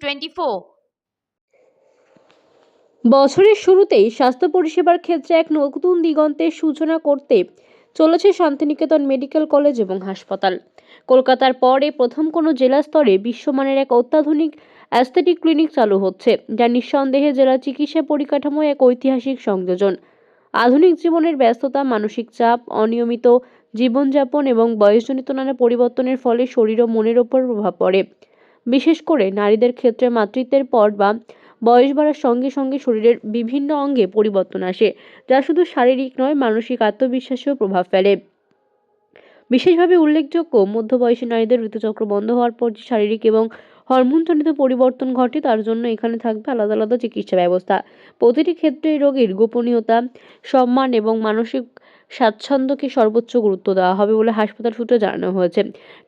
Twenty four বছরের শুরুতেই স্বাস্থ্য পরিষেবার ক্ষেত্রে এক নতুন দিগন্তের সূচনা করতে চলেছে শান্তিনিকেতন মেডিকেল কলেজ এবং হাসপাতাল। কলকাতার পরে প্রথম কোনো জেলা স্তরে বিশ্বমানের এক অত্যাধুনিক অ্যাস্থেটিক ক্লিনিক চালু হচ্ছে, যা নিঃসন্দেহে জেলা চিকিৎসা পরিকাঠামো এক ঐতিহাসিক সংযোজন। আধুনিক জীবনের ব্যস্ততা, মানসিক চাপ, অনিয়মিত জীবনযাপন এবং বয়সজনিত নানা পরিবর্তনের ফলে শরীর ও মনের ওপর প্রভাব পড়ে। বিশেষ করে নারীদের ক্ষেত্রে মাতৃত্বের পর বা বয়স বাড়ার সঙ্গে সঙ্গে শরীরের বিভিন্ন অঙ্গে পরিবর্তন আসে, যা শুধু শারীরিক নয়, মানসিক আত্মবিশ্বাসেও প্রভাব ফেলে। বিশেষভাবে উল্লেখযোগ্য, মধ্যবয়সী নারীদের ঋতুচক্র বন্ধ হওয়ার পর যে শারীরিক এবং হরমোনজনিত পরিবর্তন ঘটে, তার জন্য এখানে থাকবে আলাদা আলাদা চিকিৎসা ব্যবস্থা। প্রতিটি ক্ষেত্রে রোগীর গোপনীয়তা, সম্মান এবং মানসিক স্বাচ্ছন্দ্যকে সর্বোচ্চ গুরুত্ব দেওয়া হবে বলে হাসপাতাল সূত্রে জানানো হয়েছে।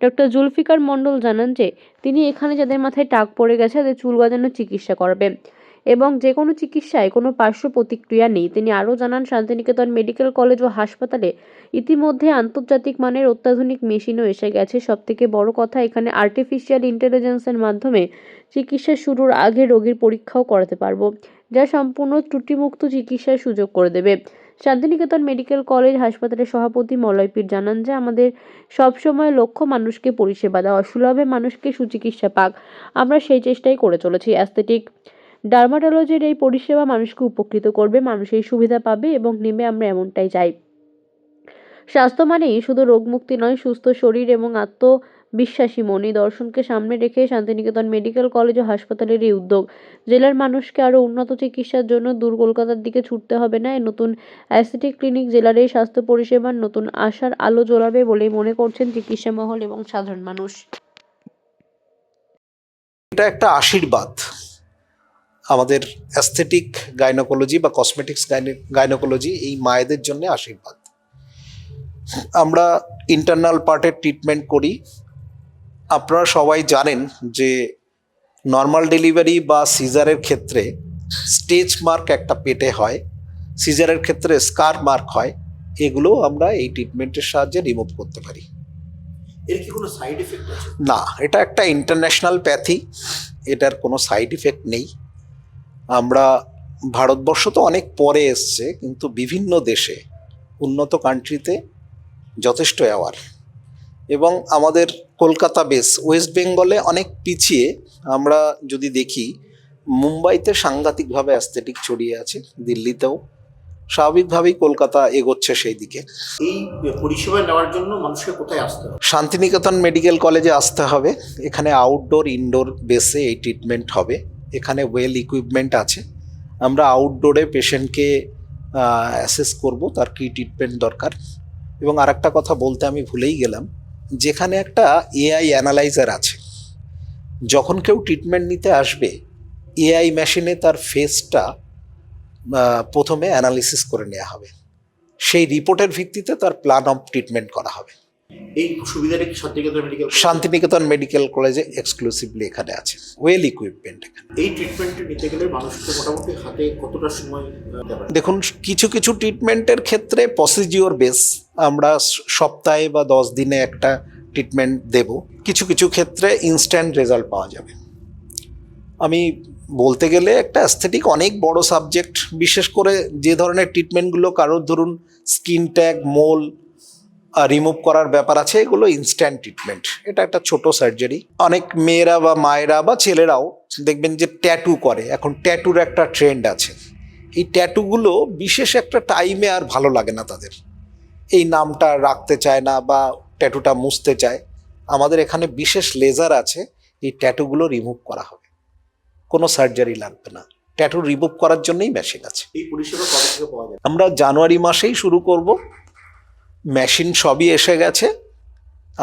ডক্টর জুলফিকার মণ্ডল জানান যে, তিনি এখানে যাদের মাথায় টাক পড়ে গেছে, তাদের চুল গজানোর চিকিৎসা করবেন এবং যে কোনো চিকিৎসায় কোনো পার্শ্ব প্রতিক্রিয়া নেই। তিনি আরও জানান, শান্তিনিকেতন মেডিকেল কলেজ ও হাসপাতালে ইতিমধ্যে আন্তর্জাতিক মানের অত্যাধুনিক মেশিনও এসে গেছে। সবথেকে বড় কথা, এখানে আর্টিফিশিয়াল ইন্টেলিজেন্সের মাধ্যমে চিকিৎসা শুরুর আগে রোগীর পরীক্ষাও করাতে পারব, যা সম্পূর্ণ ত্রুটিমুক্ত চিকিৎসার সুযোগ করে দেবে। শান্তিনিকেতন মেডিকেল কলেজ হাসপাতালের সভাপতি মলয়পীর জানান যে, আমাদের সবসময় লক্ষ্য মানুষকে পরিষেবা দেওয়া, সুলভে মানুষকে সুচিকিৎসা পাক। আমরা সেই চেষ্টাই করে চলেছি। অ্যাস্থেটিক ডার্মাটোলজির এই পরিষেবা মানুষকে উপকৃত করবে, মানুষ এই সুবিধা পাবে এবং নেমে আমরা এমনটাই চাই। স্বাস্থ্য মানেই শুধু রোগমুক্তি নয়, সুস্থ শরীর এবং আত্মবিশ্বাসী মন দর্শনকে সামনে রেখে শান্তিনিকেতন মেডিকেল কলেজ ও হাসপাতালের এই উদ্যোগ। জেলার মানুষকে আরও উন্নত চিকিৎসার জন্য দূর কলকাতার দিকে ছুটতে হবে না এই নতুন অ্যাস্থেটিক ক্লিনিক জেলার এই স্বাস্থ্য পরিষেবার নতুন আশার আলো জ্বলাবে বলেই মনে করছেন চিকিৎসা মহল এবং সাধারণ মানুষ। এটা একটা আশীর্বাদ। আমাদের অ্যাস্থেটিক গাইনোকোলজি বা কসমেটিক্স গাইনোকোলজি এই মায়েদের জন্য আশীর্বাদ। আমরা ইন্টারনাল পার্টের ট্রিটমেন্ট করি। আপনারা সবাই জানেন যে নর্মাল ডেলিভারি বা সিজারের ক্ষেত্রে স্টেজ মার্ক একটা পেটে হয় সিজারের ক্ষেত্রে স্কার মার্ক হয় এগুলো আমরা এই ট্রিটমেন্টের সাহায্যে রিমুভ করতে পারি। এর কি কোনো সাইড এফেক্ট আছে? না এটা একটা ইন্টারন্যাশনাল প্যাথি এটার কোনো সাইড ইফেক্ট নেই। আমরা ভারতবর্ষ তো অনেক পরে এসছে কিন্তু বিভিন্ন দেশে উন্নত কান্ট্রিতে যথেষ্ট অ্যাওয়ার এবং আমাদের কলকাতা বেস ওয়েস্ট বেঙ্গলে অনেক পিছিয়ে আমরা যদি দেখি মুম্বাইতে সাংঘাতিকভাবে অ্যাস্থেটিক ছড়িয়ে আছে দিল্লিতেও। স্বাভাবিকভাবেই কলকাতা এগোচ্ছে সেই দিকে এই পরিষেবা নেওয়ার জন্য মানুষকে কোথায় আসতে হবে? শান্তিনিকেতন মেডিকেল কলেজে আসতে হবে। এখানে আউটডোর ইনডোর বেসে এই ট্রিটমেন্ট হবে। এখানে ওয়েল ইকুইপমেন্ট আছে। আমরা আউটডোরে পেশেন্টকে অ্যাসেস করব তার কী ট্রিটমেন্ট দরকার। এবং আর একটা কথা বলতে আমি ভুলেই গেলাম, যেখানে একটা এআই অ্যানালাইজার আছে, যখন কেউ ট্রিটমেন্ট নিতে আসবে এআই মেশিনে তার ফেসটা প্রথমে অ্যানালিসিস করে নেওয়া হবে। সেই রিপোর্টের ভিত্তিতে তার প্ল্যান অফ ট্রিটমেন্ট করা হবে। এই সুবিধাটা কি শান্তিনিকেতন মেডিকেল শান্তিনিকেতন মেডিকেল কলেজে এক্সক্লুসিভলি এখানে আছে। ওয়েল ইকুইপমেন্ট এখানে। এই ট্রিটমেন্টটা নিতে গেলে মানুষকে মোটামুটি হাতে কতটা সময় দেখুন কিছু কিছু ট্রিটমেন্টের ক্ষেত্রে প্রসিজিওর বেস আমরা সপ্তাহে বা দশ দিনে একটা ট্রিটমেন্ট দেব। কিছু কিছু ক্ষেত্রে ইনস্ট্যান্ট রেজাল্ট পাওয়া যাবে। আমি বলতে গেলে একটা অ্যাস্থেটিক অনেক বড় সাবজেক্ট বিশেষ করে যে ধরনের ট্রিটমেন্টগুলো কারোর ধরুন স্কিন ট্যাগ মোল রিমুভ করার ব্যাপার আছে এগুলো ইনস্ট্যান্ট ট্রিটমেন্ট এটা একটা ছোট সার্জারি অনেক মেয়েরা বা মায়েরা বা ছেলেরাও দেখবেন যে ট্যাটু করে। এখন ট্যাটুর একটা ট্রেন্ড আছে। এই ট্যাটুগুলো বিশেষ একটা টাইমে আর ভালো লাগে না তাদের। এই নামটা রাখতে চায় না বা ট্যাটুটা মুছতে চায়। আমাদের এখানে বিশেষ লেজার আছে এই ট্যাটুগুলো রিমুভ করা হবে। কোনো সার্জারি লাগবে না। ট্যাটু রিমুভ করার জন্যই মেশিন আছে। এই পরিষেবা কবে থেকে পাওয়া যাবে? আমরা জানুয়ারি মাসেই শুরু করব। মেশিন সবই এসে গেছে।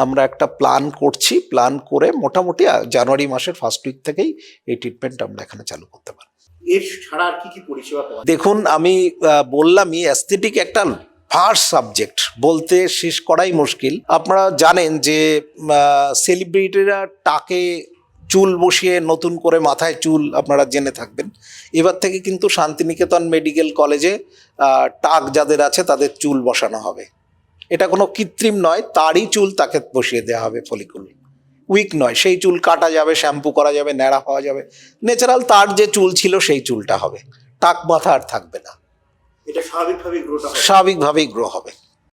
আমরা একটা প্ল্যান করছি প্ল্যান করে মোটামুটি জানুয়ারি মাসের ফার্স্ট উইক থেকেই এই ট্রিটমেন্ট আমরা এখানে চালু করতে পারি এর ছাড়া আর কি কি পরিষেবা দেখুন আমি বললামই অ্যাস্থেটিক একটা ফার্স্ট সাবজেক্ট বলতে শেষ করাই মুশকিল। আপনারা জানেন যে সেলিব্রিটিরা টাকে চুল বসিয়ে নতুন করে মাথায় চুল আপনারা জেনে থাকবেন। এবার থেকে কিন্তু শান্তিনিকেতন মেডিকেল কলেজে টাক যাদের আছে তাদের চুল বসানো হবে। এটা কোনো কৃত্রিম নয় তারই চুল তাকে বসিয়ে দেওয়া হবে ফলিকুল উইক নয় সেই চুল কাটা যাবে শ্যাম্পু করা যাবে ন্যাড়া হওয়া যাবে। ন্যাচারাল তার যে চুল ছিল সেই চুলটা হবে। টাক মাথা আর থাকবে না। এটা স্বাভাবিকভাবেই গ্রো স্বাভাবিকভাবেই গ্রো হবে।